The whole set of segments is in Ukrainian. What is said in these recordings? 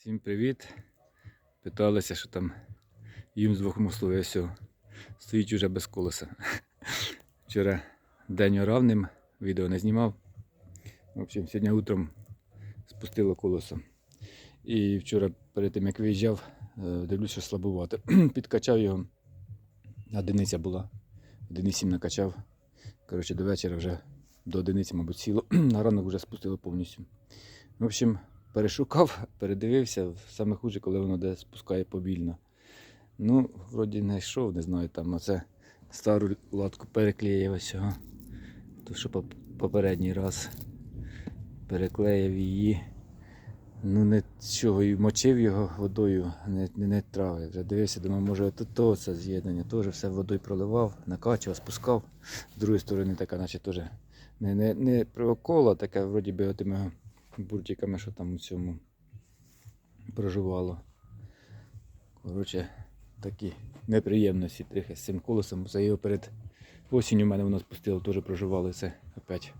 Всім привіт. Питалися, що там їм з двох все. Стоїть уже без колеса. Вчора день орав ним, відео не знімав. В общем, сьогодні утром спустило колесо. І вчора перед тим як виїжджав, е, дивлюсь, що слабувати. Підкачав його. Одиниця була. 1,7 накачав. Коротше, до вечора вже до одиниці, мабуть, сіло. На ранок вже спустило повністю. В общем, перешукав, передивився, саме хуже, коли воно де спускає повільно. Ну, вроді не йшов, не знаю, там оце стару латку переклеїв ось. То що попередній раз переклеїв її. Ну, не чого, і мочив його водою, не, не, не травив. Вже дивився, думав, може то, то це з'єднання. Теж все водою проливав, накачував, спускав. З другої сторони, така, наче теж не, не, не прокола, така, вроді би, отими буртиками, що там у цьому проживало. Коротше, такі неприємності трохи з цим колесом. За його перед осінню в мене воно спустило, теж проживало це опять.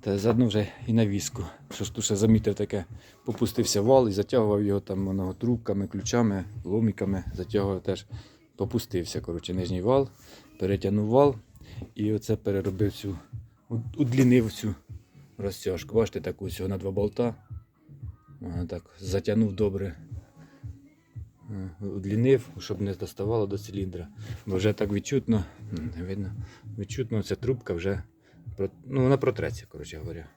Та заодно вже і на візку. Що ж тут замітив таке, попустився вал і затягував його там воно, трубками, ключами, ломіками, затягував теж, попустився. Коротше, нижній вал, перетягнув вал і оце переробив цю, удлінив цю розтяжку. Бачите, таку всього на два болта. Ага, так, затягнув добре. Удлінив, щоб не доставало до циліндра. Бо вже так відчутно, не видно, відчутно ця трубка вже ну, вона протреться, коротше говоря.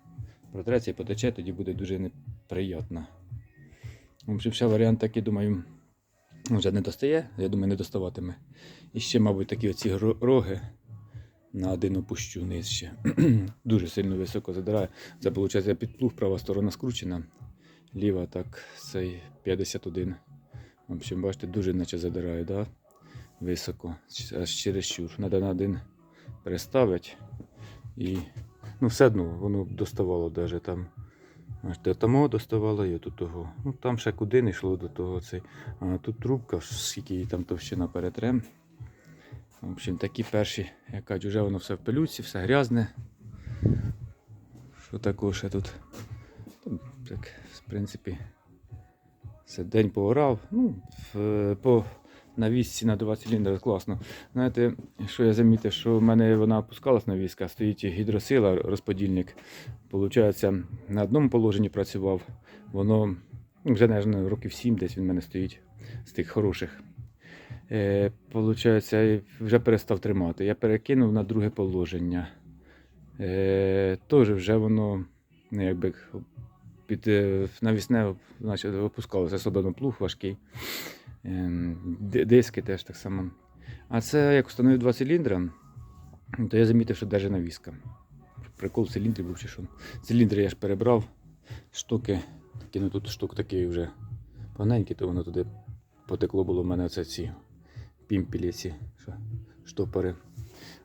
Протреться і потече, тоді буде дуже неприємно. Ще варіант такий, думаю, вже не достає, я думаю, не доставатиме. І ще, мабуть, такі оці роги на один опущу вниз ще. Дуже сильно високо задирає. Це виходить підплуг, права сторона скручена, ліва так, цей 51. В общем, бачите, дуже наче задирає, да? високо, аж чересчур. Треба на один переставити. І ну, все одно воно доставало даже там. До того доставало і до того. Ну там ще куди не йшло до того цей. А тут трубка, скільки її там товщина перетрем. В общем, такі перші, як кажуть, вже воно все в пилюці, все грязне. Що такого ще тут? Так, в принципі, все день поорав. Ну, в, по навісці на 2 циліндри класно. Знаєте, що я замітив, що в мене вона опускалась навіска, стоїть гідросила, розподільник. Получається, на одному положенні працював. Воно вже наверное, років 7 десь він в мене стоїть з тих хороших. Е, получається, вже перестав тримати. Я перекинув на друге положення. Е, Теж вже воно ну, якби під е, навісне значить, опускалося, особливо плуг важкий. Ди- Диски теж так само. А це як встановив два циліндри, то я замітив, що навіть навіска. Прикол в циліндрі був чи що. Циліндри я ж перебрав, штуки, такі, ну тут штук такий вже поганенький, то воно туди потекло було в мене оце ці пімпілі, ці штопори.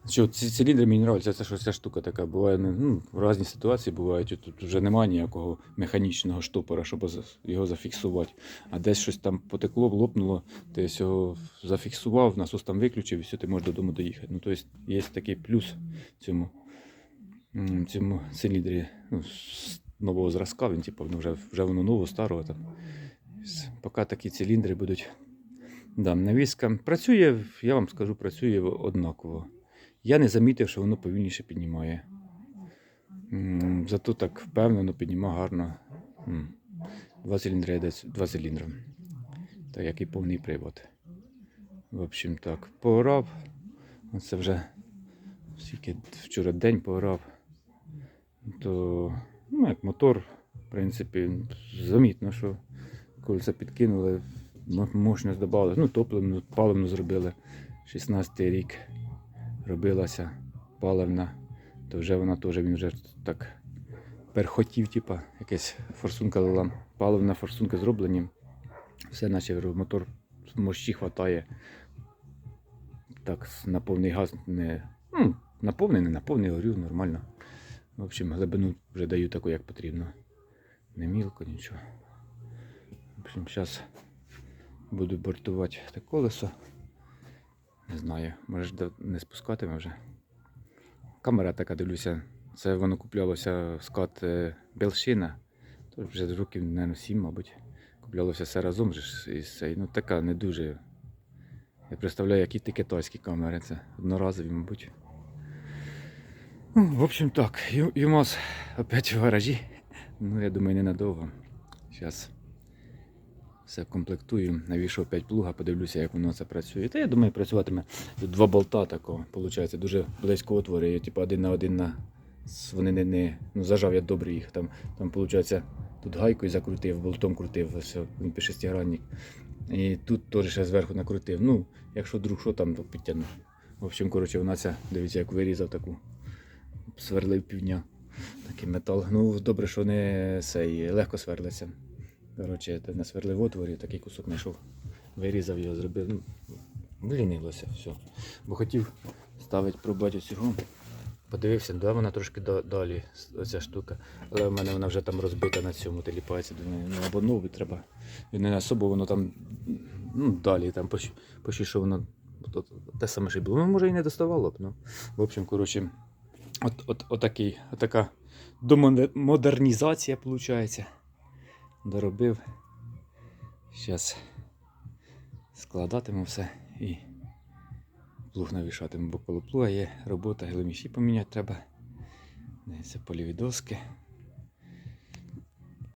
Що ці циліндри мені подобаються, це що ця штука така буває, ну, ну, в різні ситуації бувають. Тут вже немає ніякого механічного штопора, щоб його зафіксувати. А десь щось там потекло, лопнуло, ти його зафіксував, насос там виключив і все, ти можеш додому доїхати. Ну, тобто є такий плюс цьому, цьому циліндрі ну, нового зразка, він типу, ну, вже, вже воно нового, старого там. Поки такі циліндри будуть. Да, навіска працює, я вам скажу, працює однаково. Я не замітив, що воно повільніше піднімає. Зато так впевнено піднімає гарно. Два циліндри два циліндри. Так як і повний привод. В общем так, поорав. Оце вже скільки вчора день поорав. То ну, як мотор, в принципі, замітно, що кольця підкинули, мощність додали. Ну, топливну, паливну зробили. 16 й рік робилася паливна, то вже вона теж він вже так перхотів, типа, якась форсунка лила. Паливна форсунка зроблені. Все, наче мотор мощі хватає. Так, на повний газ не. Ну, на повний, не на горю, нормально. В общем, глибину вже даю таку, як потрібно. Не мілко, нічого. В общем, зараз буду бортувати те колесо. Не знаю, може не спускатиме вже. Камера така, дивлюся. Це воно куплялося скат е, Белшина. То вже років, мабуть, 7, мабуть. куплялося все разом же ж і все. Ну така не дуже. Я представляю, які ти китайські камери. Це одноразові, мабуть. Ну, в общем так, Ю- ЮМОЗ опять в гаражі. Ну, я думаю, ненадовго. Зараз все комплектую, навішу опять плуга, подивлюся, як воно це працює. Та я думаю, працюватиме два болта такого, виходить, дуже близько отвори, і, типу один на один на. Вони не, не ну, зажав я добре їх. Там, там виходить, тут гайкою закрутив, болтом крутив, все, він шестигранник. І тут теж ще зверху накрутив. Ну, якщо друг що там, то підтягну. В общем, коротше, вона ця, дивіться, як вирізав таку. Сверлив півдня. Такий метал. Ну, добре, що не цей, легко сверлиться. Коротше, та насверлив в отворі, такий кусок знайшов. Вирізав його, зробив. Ну, влінилося все. Бо хотів ставити пробати цього. Подивився, да, вона трошки далі, оця штука. Але в мене вона вже там розбита на цьому теліпається. Думаю, ну або новий треба. І не особо воно там ну, далі, там почти, що воно то- те саме і було. Ну, може і не доставало б. Ну. В общем, коротше, от, от, отакий, отака домодернізація, виходить. Доробив. Зараз складатиму все і плуг навішатиму, бо коло плуга є робота, глиміші поміняти треба. Це поліві доски.